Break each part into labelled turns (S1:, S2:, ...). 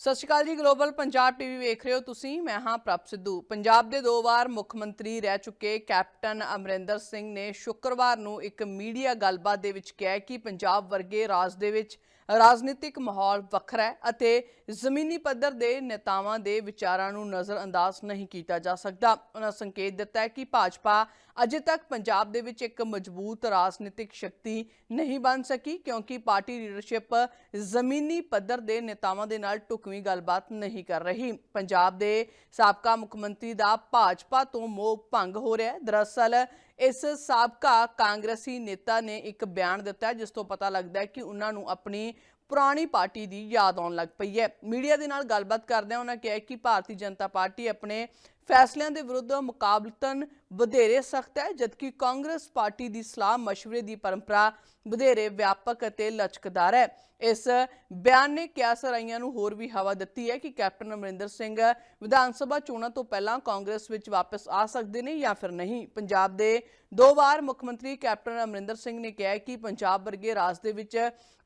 S1: ਸਤਿ ਸ਼੍ਰੀ ਅਕਾਲ ਜੀ, global Punjab TV ਵੇਖ ਰਹੇ ਹੋ ਤੁਸੀਂ। ਮੈਂ ਹਾਂ ਪ੍ਰਭ ਸਿੱਧੂ। ਪੰਜਾਬ ਦੇ ਦੋ ਵਾਰ ਮੁੱਖ ਮੰਤਰੀ ਰਹਿ ਚੁੱਕੇ ਕੈਪਟਨ ਅਮਰਿੰਦਰ ਸਿੰਘ ਨੇ ਸ਼ੁੱਕਰਵਾਰ ਨੂੰ ਇੱਕ ਮੀਡੀਆ ਗੱਲਬਾਤ ਦੇ ਵਿੱਚ ਕਿਹਾ ਕਿ ਪੰਜਾਬ ਵਰਗੇ ਰਾਜ ਦੇ ਵਿੱਚ ਰਾਜਨੀਤਿਕ ਮਾਹੌਲ ਵੱਖਰਾ ਹੈ ਅਤੇ ਜ਼ਮੀਨੀ ਪੱਧਰ ਦੇ ਨੇਤਾਵਾਂ ਦੇ ਵਿਚਾਰਾਂ ਨੂੰ ਨਜ਼ਰਅੰਦਾਜ਼ ਨਹੀਂ ਕੀਤਾ ਜਾ ਸਕਦਾ। ਉਹਨਾਂ ਸੰਕੇਤ ਦਿੱਤਾ ਹੈ ਕਿ ਭਾਜਪਾ ਅਜੇ ਤੱਕ ਪੰਜਾਬ ਦੇ ਵਿੱਚ ਇੱਕ ਮਜ਼ਬੂਤ ਰਾਜਨੀਤਿਕ ਸ਼ਕਤੀ ਨਹੀਂ ਬਣ ਸਕੀ, ਕਿਉਂਕਿ ਪਾਰਟੀ ਲੀਡਰਸ਼ਿਪ ਜ਼ਮੀਨੀ ਪੱਧਰ ਦੇ ਨੇਤਾਵਾਂ ਦੇ ਨਾਲ ਢੁਕਵੀਂ ਗੱਲਬਾਤ ਨਹੀਂ ਕਰ ਰਹੀ। ਪੰਜਾਬ ਦੇ ਸਾਬਕਾ ਮੁੱਖ ਮੰਤਰੀ ਦਾ ਭਾਜਪਾ ਤੋਂ ਮੋਹ ਭੰਗ ਹੋ ਰਿਹਾ ਹੈ। ਦਰਅਸਲ ਇਸ ਸਾਬਕਾ ਕਾਂਗਰਸੀ ਨੇਤਾ ਨੇ ਇੱਕ ਬਿਆਨ ਦਿੱਤਾ ਹੈ ਜਿਸ ਤੋਂ ਪਤਾ ਲੱਗਦਾ ਹੈ ਕਿ ਉਹਨਾਂ ਨੂੰ ਆਪਣੀ ਪੁਰਾਣੀ ਪਾਰਟੀ ਦੀ ਯਾਦ ਆਉਣ ਲੱਗ ਪਈ ਹੈ। ਮੀਡੀਆ ਦੇ ਨਾਲ ਗੱਲਬਾਤ ਕਰਦਿਆਂ ਉਹਨਾਂ ਕਿਹਾ ਕਿ ਭਾਰਤੀ ਜਨਤਾ ਪਾਰਟੀ ਆਪਣੇ ਫੈਸਲਿਆਂ ਦੇ ਵਿਰੁੱਧ ਮੁਕਾਬਲਤਨ ਵਧੇਰੇ ਸਖਤ ਹੈ, ਜਦਕਿ ਕਾਂਗਰਸ ਪਾਰਟੀ ਦੀ ਸਲਾਹ مشਵਰੇ ਦੀ ਪਰੰਪਰਾ ਵਧੇਰੇ ਵਿਆਪਕ ਅਤੇ ਲਚਕਦਾਰ ਹੈ। ਇਸ ਬਿਆਨ ਨੇ ਕਿਆਸ ਰਾਈਆਂ ਨੂੰ ਹੋਰ ਵੀ ਹਵਾ ਦਿੱਤੀ ਹੈ ਕਿ ਕੈਪਟਨ ਅਮਰਿੰਦਰ ਸਿੰਘ ਵਿਧਾਨ ਸਭਾ ਚੋਣਾਂ ਤੋਂ ਪਹਿਲਾਂ ਕਾਂਗਰਸ ਵਿੱਚ ਵਾਪਸ ਆ ਸਕਦੇ ਨੇ ਜਾਂ ਫਿਰ ਨਹੀਂ। ਪੰਜਾਬ ਦੇ ਦੋ ਵਾਰ ਮੁੱਖ ਮੰਤਰੀ ਕੈਪਟਨ ਅਮਰਿੰਦਰ ਸਿੰਘ ਨੇ ਕਿਹਾ ਕਿ ਪੰਜਾਬ ਵਰਗੇ ਰਾਜ ਦੇ ਵਿੱਚ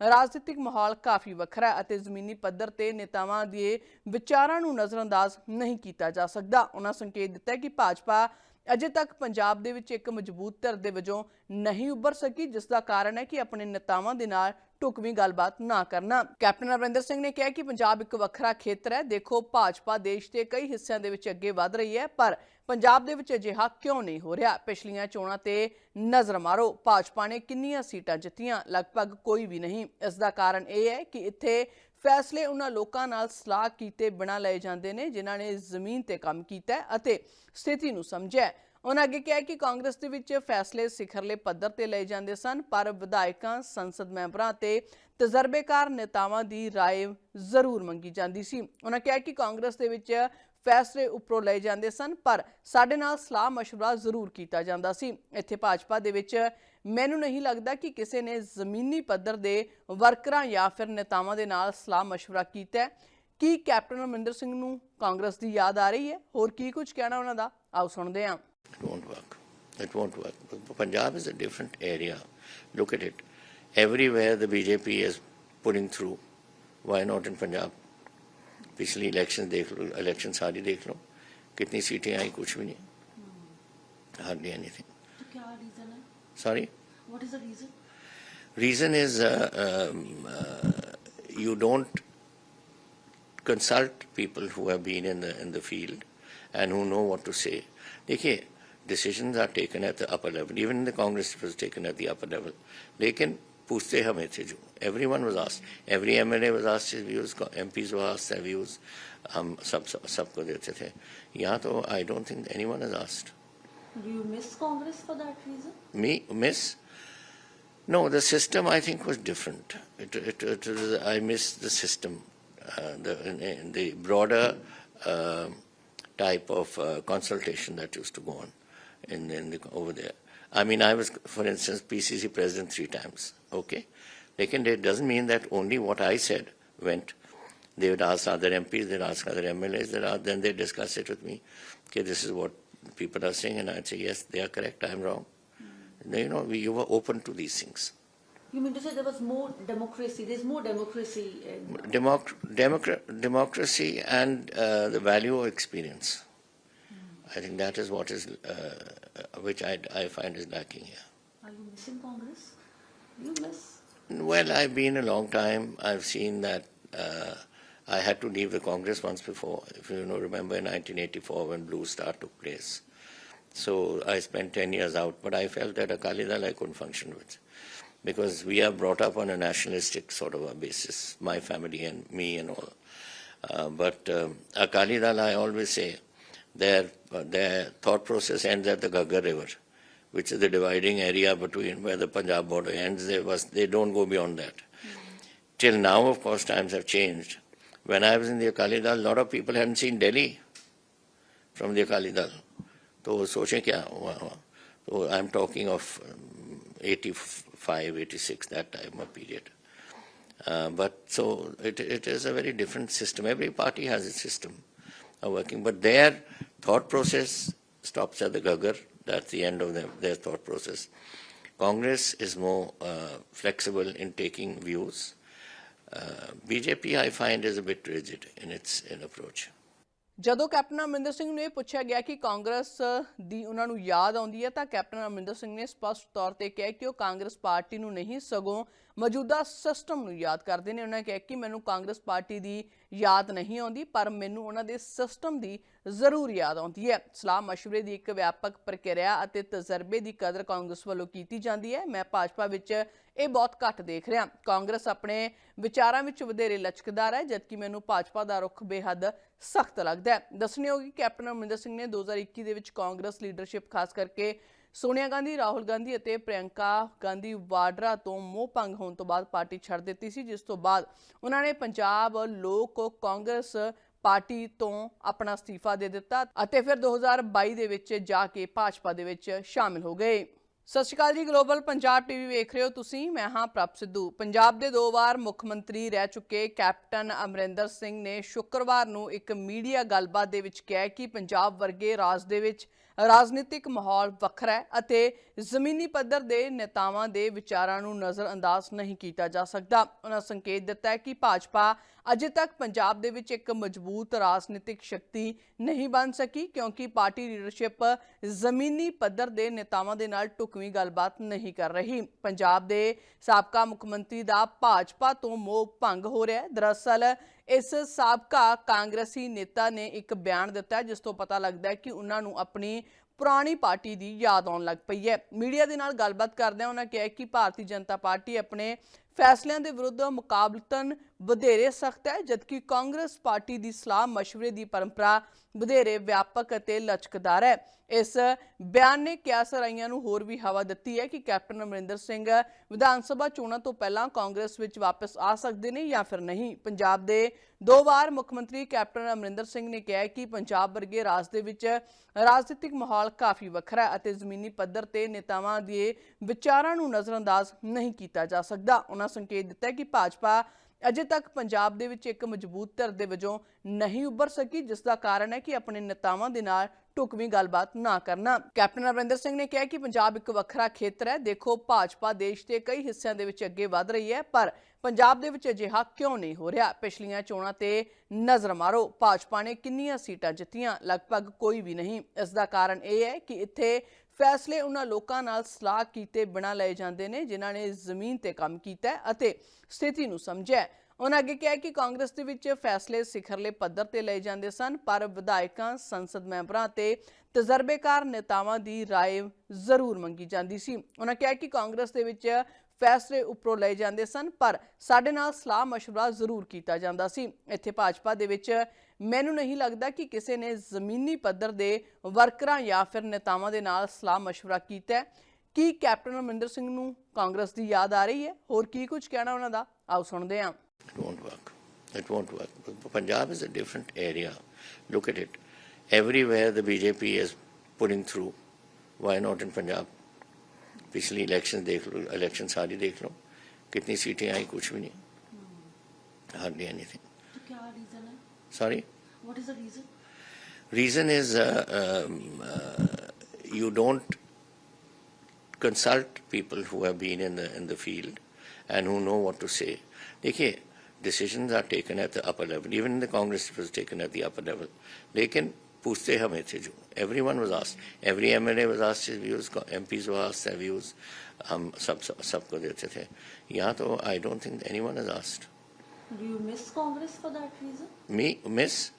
S1: ਰਾਜਨੀਤਿਕ ਮਾਹੌਲ ਕਾਫੀ ਵੱਖਰਾ ਹੈ ਅਤੇ ਜ਼ਮੀਨੀ ਪੱਧਰ ਤੇ ਨੇਤਾਵਾਂ ਦੇ ਵਿਚਾਰਾਂ ਨੂੰ ਨਜ਼ਰਅੰਦਾਜ਼ ਨਹੀਂ ਕੀਤਾ ਜਾ ਸਕਦਾ। ਉਹਨਾਂ ਸੰਕੇਤ ਦਿੱਤਾ ਕਿ ਭਾਜਪਾ ਅਜੇ ਤੱਕ ਪੰਜਾਬ ਦੇ ਵਿੱਚ ਇੱਕ ਮਜ਼ਬੂਤ ਧਿਰ ਦੇ ਵਜੋਂ ਨਹੀਂ ਉੱਭਰ ਸਕੀ, ਜਿਸ ਦਾ ਕਾਰਨ ਹੈ ਕਿ ਆਪਣੇ ਨੇਤਾਵਾਂ ਦੇ ਨਾਲ ਢੁਕਵੀਂ ਗੱਲਬਾਤ ਨਾ ਕਰਨਾ। ਕੈਪਟਨ ਅਮਰਿੰਦਰ ਸਿੰਘ ਨੇ ਕਿਹਾ ਕਿ ਪੰਜਾਬ ਇੱਕ ਵੱਖਰਾ ਖੇਤਰ ਹੈ। ਦੇਖੋ, ਭਾਜਪਾ ਦੇਸ਼ ਦੇ ਕਈ ਹਿੱਸਿਆਂ ਦੇ ਵਿੱਚ ਅੱਗੇ ਵਧ ਰਹੀ ਹੈ, ਪਰ ਪੰਜਾਬ ਦੇ ਵਿੱਚ ਅਜਿਹਾ ਕਿਉਂ ਨਹੀਂ ਹੋ ਰਿਹਾ? ਪਿਛਲੀਆਂ ਚੋਣਾਂ ਤੇ ਨਜ਼ਰ ਮਾਰੋ। ਭਾਜਪਾ ਨੇ ਕਿੰਨੀਆਂ ਸੀਟਾਂ ਜਿੱਤੀਆਂ? ਲਗਭਗ ਕੋਈ ਵੀ ਨਹੀਂ। ਇਸ ਦਾ ਕਾਰਨ ਇਹ ਹੈ ਕਿ ਇੱਥੇ ਫੈਸਲੇ ਉਹਨਾਂ ਲੋਕਾਂ ਨਾਲ ਸਲਾਹ ਕੀਤੇ ਬਿਨਾਂ ਲਏ ਜਾਂਦੇ ਨੇ ਜਿਨ੍ਹਾਂ ਨੇ ਜ਼ਮੀਨ ਤੇ ਕੰਮ ਕੀਤਾ ਹੈ ਅਤੇ ਸਥਿਤੀ ਨੂੰ ਸਮਝਿਆ ਹੈ। ਉਹਨਾਂ ਅੱਗੇ ਕਿਹਾ ਕਿ ਕਾਂਗਰਸ ਦੇ ਵਿੱਚ ਫੈਸਲੇ ਸਿਖਰਲੇ ਪੱਧਰ ਤੇ ਲਏ ਜਾਂਦੇ ਸਨ ਪਰ ਵਿਧਾਇਕਾਂ ਸੰਸਦ ਮੈਂਬਰਾਂ ਤੇ ਤਜਰਬੇਕਾਰ ਨੇਤਾਵਾਂ ਦੀ رائے ਜ਼ਰੂਰ ਮੰਗੀ ਜਾਂਦੀ ਸੀ ਉਹਨਾਂ ਕਿਹਾ ਕਿ ਕਾਂਗਰਸ ਦੇ ਵਿੱਚ ਫੈਸਲੇ ਉੱਪਰੋਂ ਲਏ ਜਾਂਦੇ ਸਨ ਪਰ ਸਾਡੇ ਨਾਲ ਸਲਾਹ مشورہ ਜ਼ਰੂਰ ਕੀਤਾ ਜਾਂਦਾ ਸੀ ਇੱਥੇ ਭਾਜਪਾ ਦੇ ਵਿੱਚ ਮੈਨੂੰ ਨਹੀਂ ਲੱਗਦਾ ਕਿ ਕਿਸੇ ਨੇ ਜ਼ਮੀਨੀ ਪੱਧਰ ਦੇ ਵਰਕਰਾਂ ਜਾਂ ਫਿਰ ਨੇਤਾਵਾਂ ਦੇ ਨਾਲ ਸਲਾਹ ਮਸ਼ਵਰਾ ਕੀਤਾ ਕੀ ਕੈਪਟਨ ਅਮਰਿੰਦਰ ਸਿੰਘ ਨੂੰ ਕਾਂਗਰਸ ਦੀ ਯਾਦ ਆ ਰਹੀ ਹੈ? ਹੋਰ ਕੀ ਕੁਝ ਕਹਿਣਾ ਉਹਨਾਂ ਦਾ? ਆਓ ਸੁਣਦੇ ਹਾਂ।
S2: Don't work it won't work Punjab is a different area look at it everywhere the BJP is putting through. Why not in Punjab? पिछली इलेक्शन देख लो इलेक्शन सारी देख लो कितनी सीटें आई कुछ भी नहीं हार्डली एनीथिंग
S3: तो क्या रीजन है
S2: Sorry
S3: what is the reason
S2: reason is uh, um, uh, you don't consult people who have been in the in the field and who know what to say. देखिए decisions are taken at the upper level. Even in the Congress it was taken at the upper level. लेकिन पूछते हमें थे जो everyone was asked. Every MLA was asked his views. MPs were asked their views. हम सब सब सबको देते थे. यहाँ तो I don't think anyone has asked.
S3: do you miss congress for that reason
S2: Me miss? No, the system I think was different. It, it, it I miss the system, uh, the, the broader uh, type of uh, consultation that used to go on in, in the, over there. I mean, I was, for instance, PCC president three times. Okay, Lekin it doesn't mean that only what I said went. They would ask other MPs, they'd ask other MLAs, they'd ask, then they discuss it with me. Okay, this is what people are saying, and I'd say yes, they are correct, I'm wrong. You know, we, you were open to these things.
S3: you mean to say there was more democracy there's more democracy in
S2: Democ- democra- democracy and uh, the value of experience. I think that is what is, uh, which I, I find is lacking here.
S3: are you missing congress you miss
S2: Well, I've been a long time. I've seen that uh, I had to leave the Congress once before. If you know, remember in 1984 when Blue Star took place. So I spent 10 years out, but I felt that Akali Dal I couldn't function with. Because we are brought up on a nationalistic sort of a basis, my family and me and all. Uh, but um, Akali Dal, I always say, their, uh, their thought process ends at the Gaggar River, which is the dividing area between where the Punjab border ends. They, was, they don't go beyond that. Till now, of course, times have changed. When I was in the Akali Dal, a lot of people hadn't seen Delhi from the Akali Dal. तो सोचें क्या हुआ हुआ तो I am talking of 85 86 that time of period uh, but so it, it is a very different system every party has its system of working but their thought process stops at the gaggar that's the end of their, their thought process congress is more uh, flexible in taking views Uh, BJP, I find, is a bit rigid in its in
S1: ਜਦੋਂ captain Amarinder Singh ਨੂੰ ਇਹ ਪੁੱਛਿਆ ਗਿਆ ਕਿ ਕਾਂਗਰਸ ਦੀ ਉਹਨਾਂ ਨੂੰ ਯਾਦ ਆਉਂਦੀ ਹੈ ਤਾਂ ਕੈਪਟਨ ਅਮਰਿੰਦਰ ਸਿੰਘ ਨੇ ਸਪਸ਼ਟ ਤੌਰ ਤੇ ਕਿਹਾ ਕਿ ਉਹ ਕਾਂਗਰਸ ਪਾਰਟੀ ਨੂੰ ਨਹੀਂ ਸਗੋਂ ਮੌਜੂਦਾ ਸਿਸਟਮ ਨੂੰ ਯਾਦ ਕਰਦੇ ਨੇ। ਉਹਨਾਂ ਕਿਹਾ ਕਿ ਮੈਨੂੰ ਕਾਂਗਰਸ ਪਾਰਟੀ ਦੀ ਯਾਦ ਨਹੀਂ ਆਉਂਦੀ ਪਰ ਮੈਨੂੰ ਉਹਨਾਂ ਦੇ ਸਿਸਟਮ ਦੀ ਜ਼ਰੂਰ ਯਾਦ ਆਉਂਦੀ ਹੈ। ਸਲਾਹ مشਵਰੇ ਦੀ ਇੱਕ ਵਿਆਪਕ ਪ੍ਰਕਿਰਿਆ ਅਤੇ ਤਜਰਬੇ ਦੀ ਕਦਰ ਕਾਂਗਰਸ ਵੱਲੋਂ ਕੀਤੀ ਜਾਂਦੀ ਹੈ। ਮੈਂ ਭਾਜਪਾ ਵਿੱਚ ਇਹ ਬਹੁਤ ਘੱਟ ਦੇਖ ਰਿਹਾ। ਕਾਂਗਰਸ ਆਪਣੇ ਵਿਚਾਰਾਂ ਵਿੱਚ ਵਧੇਰੇ ਲਚਕਦਾਰ ਹੈ, ਜਦਕਿ ਮੈਨੂੰ ਭਾਜਪਾ ਦਾ ਰੁਖ ਬੇਹੱਦ ਸਖਤ ਲੱਗਦਾ ਹੈ। ਦੱਸਣਯੋਗ ਹੈ ਕੈਪਟਨ ਅਮਰਿੰਦਰ ਸਿੰਘ ਨੇ 2021 ਦੇ ਵਿੱਚ ਕਾਂਗਰਸ ਲੀਡਰਸ਼ਿਪ, ਖਾਸ ਕਰਕੇ ਸੋਨੀਆ ਗਾਂਧੀ, ਰਾਹੁਲ ਗਾਂਧੀ ਅਤੇ ਪ੍ਰਿਯੰਕਾ ਗਾਂਧੀ ਵਾਡਰਾ ਤੋਂ ਮੋਹ ਭੰਗ ਹੋਣ ਤੋਂ ਬਾਅਦ ਪਾਰਟੀ ਛੱਡ ਦਿੱਤੀ ਸੀ, ਜਿਸ ਤੋਂ ਬਾਅਦ ਉਹਨਾਂ ਨੇ ਪੰਜਾਬ ਲੋਕ ਕਾਂਗਰਸ ਪਾਰਟੀ ਤੋਂ ਆਪਣਾ ਅਸਤੀਫਾ ਦੇ ਦਿੱਤਾ ਅਤੇ ਫਿਰ 2022 ਦੇ ਵਿੱਚ ਜਾ ਕੇ ਭਾਜਪਾ ਦੇ ਵਿੱਚ ਸ਼ਾਮਿਲ ਹੋ ਗਏ। ਸਤਿ ਸ਼੍ਰੀ ਅਕਾਲ ਜੀ ਗਲੋਬਲ ਪੰਜਾਬ ਟੀਵੀ ਵੇਖ ਰਹੇ ਹੋ ਤੁਸੀਂ। ਮੈਂ ਹਾਂ ਪ੍ਰਭ ਸਿੱਧੂ। ਪੰਜਾਬ ਦੇ ਦੋ ਵਾਰ ਮੁੱਖ ਮੰਤਰੀ ਰਹਿ ਚੁੱਕੇ ਕੈਪਟਨ ਅਮਰਿੰਦਰ ਸਿੰਘ ਨੇ ਸ਼ੁੱਕਰਵਾਰ ਨੂੰ ਇੱਕ ਮੀਡੀਆ ਗੱਲਬਾਤ ਦੇ ਵਿੱਚ ਕਿਹਾ ਕਿ ਪੰਜਾਬ ਵਰਗੇ ਰਾਜ ਦੇ ਵਿੱਚ ਰਾਜਨੀਤਿਕ ਮਾਹੌਲ ਵੱਖਰਾ ਹੈ ਅਤੇ ਜ਼ਮੀਨੀ ਪੱਧਰ ਦੇ ਨੇਤਾਵਾਂ ਦੇ ਵਿਚਾਰਾਂ ਨੂੰ ਨਜ਼ਰਅੰਦਾਜ਼ ਨਹੀਂ ਕੀਤਾ ਜਾ ਸਕਦਾ। ਉਹਨਾਂ ਸੰਕੇਤ ਦਿੱਤਾ ਹੈ ਕਿ ਭਾਜਪਾ ਅਜੇ ਤੱਕ ਪੰਜਾਬ ਦੇ ਵਿੱਚ ਇੱਕ ਮਜ਼ਬੂਤ ਰਾਜਨੀਤਿਕ ਸ਼ਕਤੀ ਨਹੀਂ ਬਣ ਸਕੀ, ਕਿਉਂਕਿ ਪਾਰਟੀ ਲੀਡਰਸ਼ਿਪ ਜ਼ਮੀਨੀ ਪੱਧਰ ਦੇ ਨੇਤਾਵਾਂ ਦੇ ਨਾਲ ਢੁਕਵੀਂ ਗੱਲਬਾਤ ਨਹੀਂ ਕਰ ਰਹੀ। ਪੰਜਾਬ ਦੇ ਸਾਬਕਾ ਮੁੱਖ ਮੰਤਰੀ ਦਾ ਭਾਜਪਾ ਤੋਂ ਮੋਹ ਭੰਗ ਹੋ ਰਿਹਾ ਹੈ। ਦਰਅਸਲ ਇਸ ਸਾਬਕਾ ਕਾਂਗਰਸੀ ਨੇਤਾ ਨੇ ਇੱਕ ਬਿਆਨ ਦਿੱਤਾ ਜਿਸ ਤੋਂ ਪਤਾ ਲੱਗਦਾ ਹੈ ਕਿ ਉਹਨਾਂ ਨੂੰ ਆਪਣੀ ਪੁਰਾਣੀ ਪਾਰਟੀ ਦੀ ਯਾਦ ਆਉਣ ਲੱਗ ਪਈ ਹੈ। ਮੀਡੀਆ ਦੇ ਨਾਲ ਗੱਲਬਾਤ ਕਰਦਿਆਂ ਉਹਨਾਂ ਕਿਹਾ ਕਿ ਭਾਰਤੀ ਜਨਤਾ ਪਾਰਟੀ ਆਪਣੇ ਫੈਸਲਿਆਂ ਦੇ ਵਿਰੁੱਧ ਮੁਕਾਬਲਤਨ ਵਧੇਰੇ ਸਖਤ ਹੈ, ਜਦਕਿ ਕਾਂਗਰਸ ਪਾਰਟੀ ਦੀ ਸਲਾਹ مشਵਰੇ ਦੀ ਪਰੰਪਰਾ ਵਧੇਰੇ ਵਿਆਪਕ ਅਤੇ ਲਚਕਦਾਰ ਹੈ। ਇਸ ਬਿਆਨ ਨੇ ਕਿਆ ਸਰਾਈਆਂ ਨੂੰ ਹੋਰ ਵੀ ਹਵਾ ਦਿੱਤੀ ਹੈ ਕਿ ਕੈਪਟਨ ਅਮਰਿੰਦਰ ਸਿੰਘ ਵਿਧਾਨ ਸਭਾ ਚੋਣਾਂ ਤੋਂ ਪਹਿਲਾਂ ਕਾਂਗਰਸ ਵਿੱਚ ਵਾਪਸ ਆ ਸਕਦੇ ਨੇ ਜਾਂ ਫਿਰ ਨਹੀਂ? ਪੰਜਾਬ ਦੇ ਦੋ ਵਾਰ ਮੁੱਖ ਮੰਤਰੀ ਕੈਪਟਨ ਅਮਰਿੰਦਰ ਸਿੰਘ ਨੇ ਕਿਹਾ ਕਿ ਪੰਜਾਬ ਵਰਗੇ ਰਾਜ ਦੇ ਵਿੱਚ ਰਾਜਨੀਤਿਕ ਮਾਹੌਲ ਕਾਫੀ ਵੱਖਰਾ ਹੈ ਅਤੇ ਜ਼ਮੀਨੀ ਪੱਧਰ ਤੇ ਨੇਤਾਵਾਂ ਦੇ ਵਿਚਾਰਾਂ ਨੂੰ ਨਜ਼ਰਅੰਦਾਜ਼ ਨਹੀਂ ਕੀਤਾ ਜਾ ਸਕਦਾ। ਉਹਨਾਂ ਸੰਕੇਤ ਦਿੱਤਾ ਹੈ ਕਿ ਭਾਜਪਾ ਅਜੇ ਤੱਕ ਪੰਜਾਬ ਦੇ ਵਿੱਚ ਇੱਕ ਮਜ਼ਬੂਤ ਧਿਰ ਦੇ ਵਜੋਂ ਨਹੀਂ ਉੱਭਰ ਸਕੀ, ਜਿਸ ਦਾ ਕਾਰਨ ਹੈ ਕਿ ਆਪਣੇ ਨੇਤਾਵਾਂ ਦੇ ਨਾਲ ਢੁਕਵੀਂ ਗੱਲਬਾਤ ਨਾ ਕਰਨਾ। ਕੈਪਟਨ ਅਮਰਿੰਦਰ ਸਿੰਘ ਨੇ ਕਿਹਾ ਕਿ ਪੰਜਾਬ ਇੱਕ ਵੱਖਰਾ ਖੇਤਰ ਹੈ। ਦੇਖੋ, ਭਾਜਪਾ ਦੇਸ਼ ਦੇ ਕਈ ਹਿੱਸਿਆਂ ਦੇ ਵਿੱਚ ਅੱਗੇ ਵਧ ਰਹੀ ਹੈ, ਪਰ ਪੰਜਾਬ ਦੇ ਵਿੱਚ ਅਜਿਹਾ ਕਿਉਂ ਨਹੀਂ ਹੋ ਰਿਹਾ? ਪਿਛਲੀਆਂ ਚੋਣਾਂ ਤੇ ਨਜ਼ਰ ਮਾਰੋ। ਭਾਜਪਾ ਨੇ ਕਿੰਨੀਆਂ ਸੀਟਾਂ ਜਿੱਤੀਆਂ? ਲਗਭਗ ਕੋਈ ਵੀ ਨਹੀਂ। ਇਸ ਦਾ ਕਾਰਨ ਇਹ ਹੈ ਕਿ ਇੱਥੇ ਫੈਸਲੇ ਉਹਨਾਂ ਲੋਕਾਂ ਨਾਲ ਸਲਾਹ ਕੀਤੇ ਬਿਨਾਂ ਲਏ ਜਾਂਦੇ ਨੇ ਜਿਨ੍ਹਾਂ ਨੇ ਜ਼ਮੀਨ ਤੇ ਕੰਮ ਕੀਤਾ ਹੈ ਅਤੇ ਸਥਿਤੀ ਨੂੰ ਸਮਝਿਆ ਹੈ। ਉਹਨਾਂ ਅੱਗੇ ਕਿਹਾ ਕਿ ਕਾਂਗਰਸ ਦੇ ਵਿੱਚ ਫੈਸਲੇ ਸਿਖਰਲੇ ਪੱਧਰ ਤੇ ਲਏ ਜਾਂਦੇ ਸਨ ਪਰ ਵਿਧਾਇਕਾਂ ਸੰਸਦ ਮੈਂਬਰਾਂ ਤੇ ਤਜਰਬੇਕਾਰ ਨੇਤਾਵਾਂ ਦੀ رائے ਜ਼ਰੂਰ ਮੰਗੀ ਜਾਂਦੀ ਸੀ ਉਹਨਾਂ ਕਿਹਾ ਕਿ ਕਾਂਗਰਸ ਦੇ ਵਿੱਚ ਫੈਸਲੇ ਉੱਪਰੋਂ ਲਏ ਜਾਂਦੇ ਸਨ ਪਰ ਸਾਡੇ ਨਾਲ ਸਲਾਹ مشورہ ਜ਼ਰੂਰ ਕੀਤਾ ਜਾਂਦਾ ਸੀ ਇੱਥੇ ਭਾਜਪਾ ਦੇ ਵਿੱਚ ਮੈਨੂੰ ਨਹੀਂ ਲੱਗਦਾ ਕਿ ਕਿਸੇ ਨੇ ਜ਼ਮੀਨੀ ਪੱਧਰ ਦੇ ਵਰਕਰਾਂ ਜਾਂ ਫਿਰ ਨੇਤਾਵਾਂ ਦੇ ਨਾਲ ਸਲਾਹ ਮਸ਼ਵਰਾ ਕੀਤਾ ਹੈ। ਕੀ ਕੈਪਟਨ ਅਮਰਿੰਦਰ ਸਿੰਘ ਨੂੰ ਕਾਂਗਰਸ ਦੀ ਯਾਦ ਆ ਰਹੀ ਹੈ? ਹੋਰ ਕੀ ਕੁਝ ਕਹਿਣਾ ਉਹਨਾਂ ਦਾ? ਆਓ ਸੁਣਦੇ ਹਾਂ।
S2: Don't work it won't work Punjab is a different area look at it everywhere the BJP is putting through why not in Punjab ਪਿਛਲੀ ਇਲੈਕਸ਼ਨ ਦੇਖ ਲਓ ਇਲੈਕਸ਼ਨ ਸਾਰੀ ਦੇਖ ਲਓ ਕਿੰਨੀ ਸੀਟਾਂ ਆਈ ਕੁਝ ਵੀ ਨਹੀਂ ਹਾਰਡਲੀ ਐਨੀਥਿੰਗ
S3: ਕੀ ਰੀਜ਼ਨ ਹੈ रीजन है
S2: sorry
S3: what is the reason
S2: reason is uh, um, uh, you don't consult people who have been in the in the field and who know what to say. देखिए decisions are taken at the upper level. Even in the Congress it was taken at the upper level. लेकिन पूछते हमें थे जो everyone was asked. Every MLA was asked his views. MPs were asked their views. हम सब सब- सबको देते थे यहाँ तो I don't think anyone has asked.
S3: do you miss Congress for that reason?
S2: Me? Miss?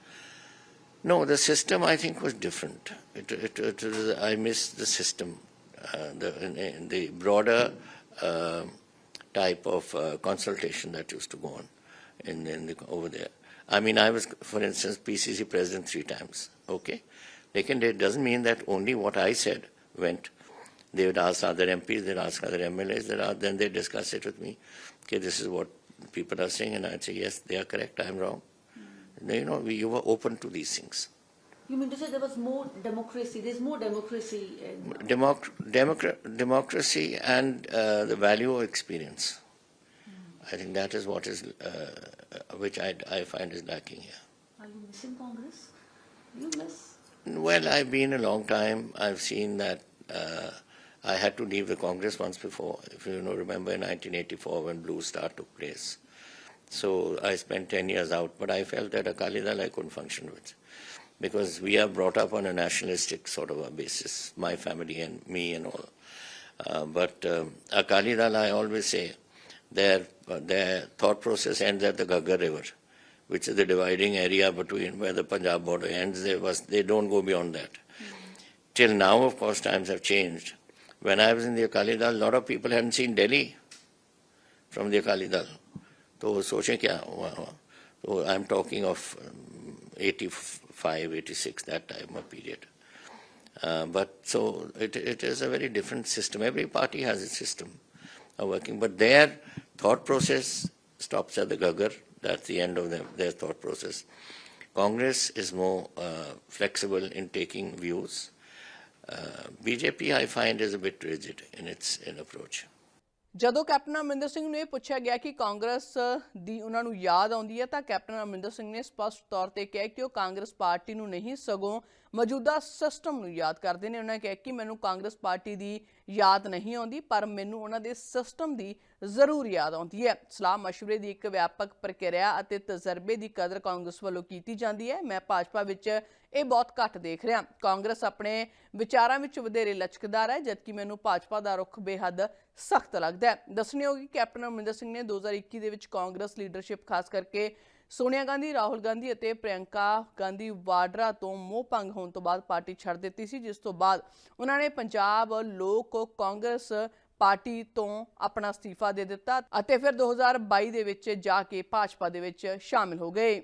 S2: No, the system I think was different. It, it, it, I miss the system, uh, the, the, broader uh, type of uh, consultation that used to go on in, in the, over there. I mean, I was, for instance, PCC president three times. Okay, Lekin it doesn't mean that only what I said went. They would ask other MPs, they'd ask other MLAs, they'd ask, then they discuss it with me. Okay, this is what people are saying, and I'd say yes, they are correct. I'm wrong. You know, we, you were open to these things.
S3: You mean to say there was more democracy? There's more democracy. In,
S2: Democ- democra- democracy and uh, the value of experience. I think that is what is, uh, which I, I find is lacking here.
S3: are you missing Congress? You miss.
S2: Well, I've been a long time. I've seen that uh, I had to leave the Congress once before. If you know, remember in 1984 when Blue Star took place. So I spent 10 years out, but I felt that Akali Dal I couldn't function with because we are brought up on a nationalistic sort of a basis, my family and me and all. Uh, but um, Akali Dal, I always say, their, their thought process ends at the Gaggar River, which is the dividing area between where the Punjab border ends. They, was, they don't go beyond that. Till now, of course, times have changed. When I was in the Akali Dal, a lot of people hadn't seen Delhi from the Akali Dal. तो वो सोचें क्या हुआ हुआ तो I am talking of 85 86 that time of period uh, but so it, it is a very different system every party has its system of working but their thought process stops at the gaggar that's the end of their, their thought process congress is more uh, flexible in taking views Uh, bjp i find is a bit rigid in its in
S1: ਜਦੋਂ captain Amarinder Singh ਨੂੰ ਇਹ ਪੁੱਛਿਆ ਗਿਆ ਕਿ ਕਾਂਗਰਸ ਦੀ ਉਹਨਾਂ ਨੂੰ ਯਾਦ ਆਉਂਦੀ ਹੈ ਤਾਂ ਕੈਪਟਨ ਅਮਰਿੰਦਰ ਸਿੰਘ ਨੇ ਸਪਸ਼ਟ ਤੌਰ ਤੇ ਕਿਹਾ ਕਿ ਉਹ ਕਾਂਗਰਸ ਪਾਰਟੀ ਨੂੰ ਨਹੀਂ ਸਗੋਂ ਮੌਜੂਦਾ ਸਿਸਟਮ ਨੂੰ ਯਾਦ ਕਰਦੇ ਨੇ। ਉਹਨਾਂ ਕਿਹਾ ਕਿ ਮੈਨੂੰ ਕਾਂਗਰਸ ਪਾਰਟੀ ਦੀ ਯਾਦ ਨਹੀਂ ਆਉਂਦੀ, ਪਰ ਮੈਨੂੰ ਉਹਨਾਂ ਦੇ ਸਿਸਟਮ ਦੀ ਜ਼ਰੂਰ ਯਾਦ ਆਉਂਦੀ ਹੈ। ਸਲਾਹ ਮਸ਼ਵਰੇ ਦੀ ਇੱਕ ਵਿਆਪਕ ਪ੍ਰਕਿਰਿਆ ਅਤੇ ਤਜਰਬੇ ਦੀ ਕਦਰ ਕਾਂਗਰਸ ਵੱਲੋਂ ਕੀਤੀ ਜਾਂਦੀ ਹੈ। ਮੈਂ ਭਾਜਪਾ ਵਿੱਚ ਇਹ ਬਹੁਤ ਘੱਟ ਦੇਖ ਰਿਹਾ। ਕਾਂਗਰਸ ਆਪਣੇ ਵਿਚਾਰਾਂ ਵਿੱਚ ਵਧੇਰੇ ਲਚਕਦਾਰ ਹੈ, ਜਦਕਿ ਮੈਨੂੰ ਭਾਜਪਾ ਦਾ ਰੁਖ ਬੇਹੱਦ ਸਖਤ ਲੱਗਦਾ ਹੈ। ਦੱਸਣੀ ਹੋਗੀ ਕੈਪਟਨ ਅਮਰਿੰਦਰ ਸਿੰਘ ਨੇ 2021 ਦੇ ਵਿੱਚ ਕਾਂਗਰਸ ਲੀਡਰਸ਼ਿਪ ਖਾਸ ਕਰਕੇ ਸੋਨੀਆ ਗਾਂਧੀ, ਰਾਹੁਲ ਗਾਂਧੀ ਅਤੇ ਪ੍ਰਿਯੰਕਾ ਗਾਂਧੀ ਵਾਡਰਾ ਤੋਂ ਮੋਹ ਭੰਗ ਹੋਣ ਤੋਂ ਬਾਅਦ ਪਾਰਟੀ ਛੱਡ ਦਿੱਤੀ ਸੀ, ਜਿਸ ਤੋਂ ਬਾਅਦ ਉਹਨਾਂ ਨੇ ਪੰਜਾਬ ਲੋਕ ਕਾਂਗਰਸ ਪਾਰਟੀ ਤੋਂ ਆਪਣਾ ਅਸਤੀਫਾ ਦੇ ਦਿੱਤਾ ਅਤੇ ਫਿਰ 2022 ਦੇ ਵਿੱਚ ਜਾ ਕੇ ਭਾਜਪਾ ਦੇ ਵਿੱਚ ਸ਼ਾਮਿਲ ਹੋ ਗਏ।